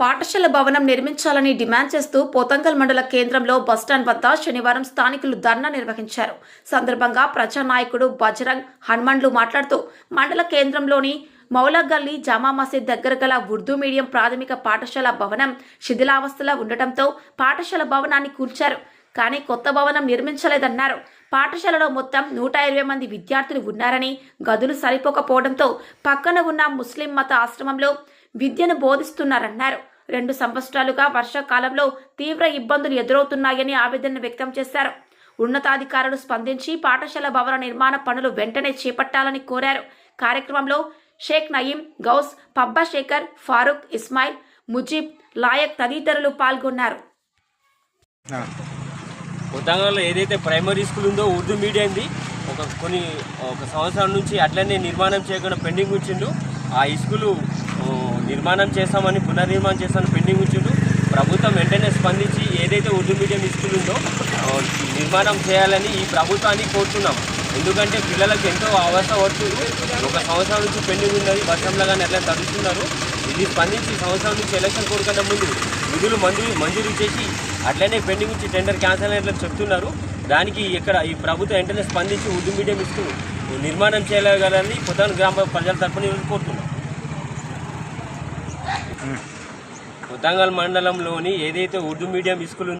పాఠశాల భవనం నిర్మించాలని డిమాండ్ చేస్తూ పోతంగల్ మండల కేంద్రంలో బస్టాండ్ వద్ద శనివారం స్థానికులు ధర్నా నిర్వహించారు. సందర్భంగా ప్రజానాయకుడు బజరంగ్ హనుమండ్లు మాట్లాడుతూ మండల కేంద్రంలోని మౌలగల్లి జామా మసీద్ దగ్గర గల ఉర్దూ మీడియం ప్రాథమిక పాఠశాల భవనం శిథిలావస్థలో ఉండటంతో పాఠశాల భవనాన్ని కూల్చారు. కానీ కొత్త భవనం నిర్మించలేదన్నారు. పాఠశాలలో మొత్తం నూట ఇరవై మంది విద్యార్థులు ఉన్నారని గదులు సరిపోకపోవడంతో పక్కన ఉన్న ముస్లిం మత ఆశ్రమంలో విద్యను బోధిస్తున్నారన్నారు. రెండు సంవత్సరాలుగా వర్షాకాలంలో తీవ్ర ఇబ్బందులు ఎదురవుతున్నాయని ఆవేదన వ్యక్తం చేశారు. ఉన్నతాధికారులు స్పందించి పాఠశాల భవన నిర్మాణ పనులు వెంటనే చేపట్టాలని కోరారు. కార్యక్రమంలో షేక్ నయీం గౌస్ పబ్బా శేఖర్ ఫారూక్ ఇస్మాయిల్ ముజీబ్ లాయక్ తదితరులు పాల్గొన్నారు. కొత్తగా ఏదైతే ప్రైమరీ స్కూల్ ఉందో ఉర్దూ మీడియంది ఒక కొన్ని ఒక సంవత్సరం నుంచి అట్లనే నిర్మాణం చేయకుండా పెండింగ్ ఉంచిండు. ఆ ఈ స్కూలు నిర్మాణం చేస్తామని పునర్నిర్మాణం చేస్తామని పెండింగ్ ఉంచుడు. ప్రభుత్వం వెంటనే స్పందించి ఏదైతే ఉర్దూ మీడియం స్కూల్ ఉందో నిర్మాణం చేయాలని ఈ ప్రభుత్వాన్ని కోరుతున్నాం. ఎందుకంటే పిల్లలకు ఎంతో అవస్థ పడుతుంది. ఒక సంవత్సరం నుంచి పెండింగ్ ఉన్నది వర్షంలో కానీ అట్లా తడుస్తున్నారు. ఇది స్పందించి సంవత్సరం నుంచి ఎలక్షన్ కోరుకునే ముందు నిధులు మంజూరు మంజూరు చేసి అట్లనే పెండింగ్ నుంచి టెండర్ క్యాన్సిల్ అయినట్లు చెప్తున్నారు. దానికి ఇక్కడ ఈ ప్రభుత్వం వెంటనే స్పందించి ఉర్దూ మీడియం స్కూల్ నిర్మాణం చేయగలని పొద్దున గ్రామ ప్రజల తరఫున కోరుతున్నాం. ఉదంగల్ మండలంలోని ఏదైతే ఉర్దూ మీడియం స్కూల్ ఉంది